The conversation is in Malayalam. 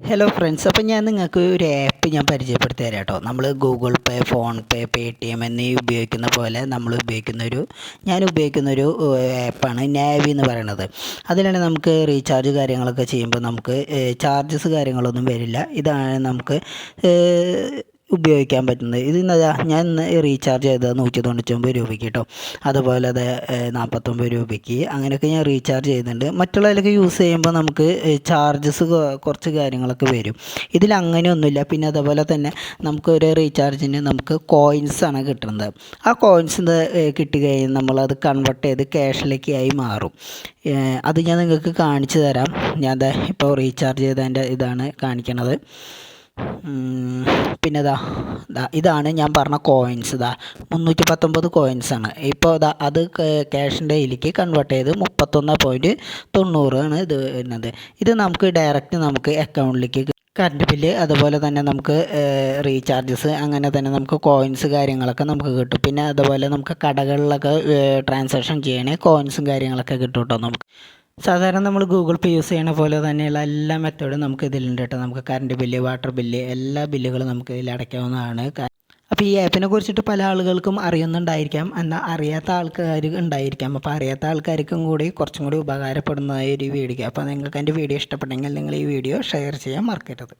ഹലോ ഫ്രണ്ട്സ് അപ്പോൾ ഞാൻ നിങ്ങൾക്ക് ഒരു ആപ്പ് ഞാൻ പരിചയപ്പെടുത്തി തരാം കേട്ടോ നമ്മൾ Google Pay PhonePe Paytm എന്നീ ഉപയോഗിക്കുന്ന പോലെ നമ്മൾ ഉപയോഗിക്കുന്ന ഒരു ഞാൻ ഉപയോഗിക്കുന്ന ഒരു ആപ്പാണ് നാവി എന്ന് പറയുന്നത്. അതിലാണ് നമുക്ക് റീചാർജ് കാര്യങ്ങളൊക്കെ ചെയ്യുമ്പോൾ നമുക്ക് ചാർജസ് കാര്യങ്ങളൊന്നും വരില്ല. ഇതാണ് നമുക്ക് ഉപയോഗിക്കാൻ പറ്റുന്നത്. ഇത് ഞാൻ ഇന്ന് റീചാർജ് ചെയ്തത് നൂറ്റി തൊണ്ണൂറ്റൊമ്പത് രൂപയ്ക്ക് കേട്ടോ അതുപോലെ അത് നാൽപ്പത്തൊമ്പത് രൂപയ്ക്ക്. അങ്ങനെയൊക്കെ ഞാൻ റീചാർജ് ചെയ്യുന്നുണ്ട് മറ്റുള്ളതിലൊക്കെ യൂസ് ചെയ്യുമ്പോൾ നമുക്ക് ചാർജസ് കുറച്ച് കാര്യങ്ങളൊക്കെ വരും. ഇതിൽ അങ്ങനെയൊന്നുമില്ല. പിന്നെ അതുപോലെ തന്നെ നമുക്ക് ഒരു റീചാർജിന് നമുക്ക് കോയിൻസാണ് കിട്ടുന്നത്. ആ കോയിൻസ് കിട്ടി കഴിഞ്ഞാൽ നമ്മളത് കൺവേർട്ട് ചെയ്ത് ക്യാഷിലേക്ക് ആയി മാറും. അത് ഞാൻ നിങ്ങൾക്ക് കാണിച്ചു തരാം. ഞാൻ ഇപ്പോൾ റീചാർജ് ചെയ്തതിന്റെ ഇതാണ് കാണിക്കണത്. പിന്നെ ഇതാ ഇതാ ഇതാണ് ഞാൻ പറഞ്ഞ കോയിൻസ് ഇതാ മുന്നൂറ്റി പത്തൊമ്പത് ആണ്. ഇപ്പോൾ ഇതാ അത് ക്യാഷിന്റെ ഇതിലേക്ക് കൺവേർട്ട് ചെയ്ത് മുപ്പത്തൊന്ന് പോയിന്റ് തൊണ്ണൂറാണ് ഇത് വരുന്നത്. ഇത് നമുക്ക് ഡയറക്റ്റ് നമുക്ക് അക്കൗണ്ടിലേക്ക് കറണ്ട് ബില്ല് അതുപോലെ തന്നെ നമുക്ക് റീചാർജസ് അങ്ങനെ തന്നെ നമുക്ക് കോയിൻസ് കാര്യങ്ങളൊക്കെ നമുക്ക് കിട്ടും. പിന്നെ അതുപോലെ നമുക്ക് കടകളിലൊക്കെ ട്രാൻസാക്ഷൻ ചെയ്യണേ കോയിൻസും കാര്യങ്ങളൊക്കെ കിട്ടും കേട്ടോ നമുക്ക്. സാധാരണ നമ്മൾ ഗൂഗിൾ പേ യൂസ് ചെയ്യണ പോലെ തന്നെയുള്ള എല്ലാ മെത്തേഡും നമുക്ക് ഇതിലുണ്ട് കേട്ടോ. നമുക്ക് കറണ്ട് ബില്ല് വാട്ടർ ബില്ല് എല്ലാ ബില്ലുകളും നമുക്ക് ഇതിൽ അടയ്ക്കാവുന്നതാണ്. അപ്പോൾ ഈ ആപ്പിനെ കുറിച്ചിട്ട് പല ആളുകൾക്കും അറിയുന്നുണ്ടായിരിക്കാം. എന്നാൽ അറിയാത്ത ആൾക്കാർ ഉണ്ടായിരിക്കാം. അപ്പോൾ അറിയാത്ത ആൾക്കാർക്കും കൂടി കുറച്ചും കൂടി ഉപകാരപ്പെടുന്നതായ ഒരു വീഡിയോ. അപ്പോൾ നിങ്ങൾക്ക് എന്റെ വീഡിയോ ഇഷ്ടപ്പെട്ടെങ്കിൽ നിങ്ങൾ ഈ വീഡിയോ ഷെയർ ചെയ്യാൻ മറക്കരുത്.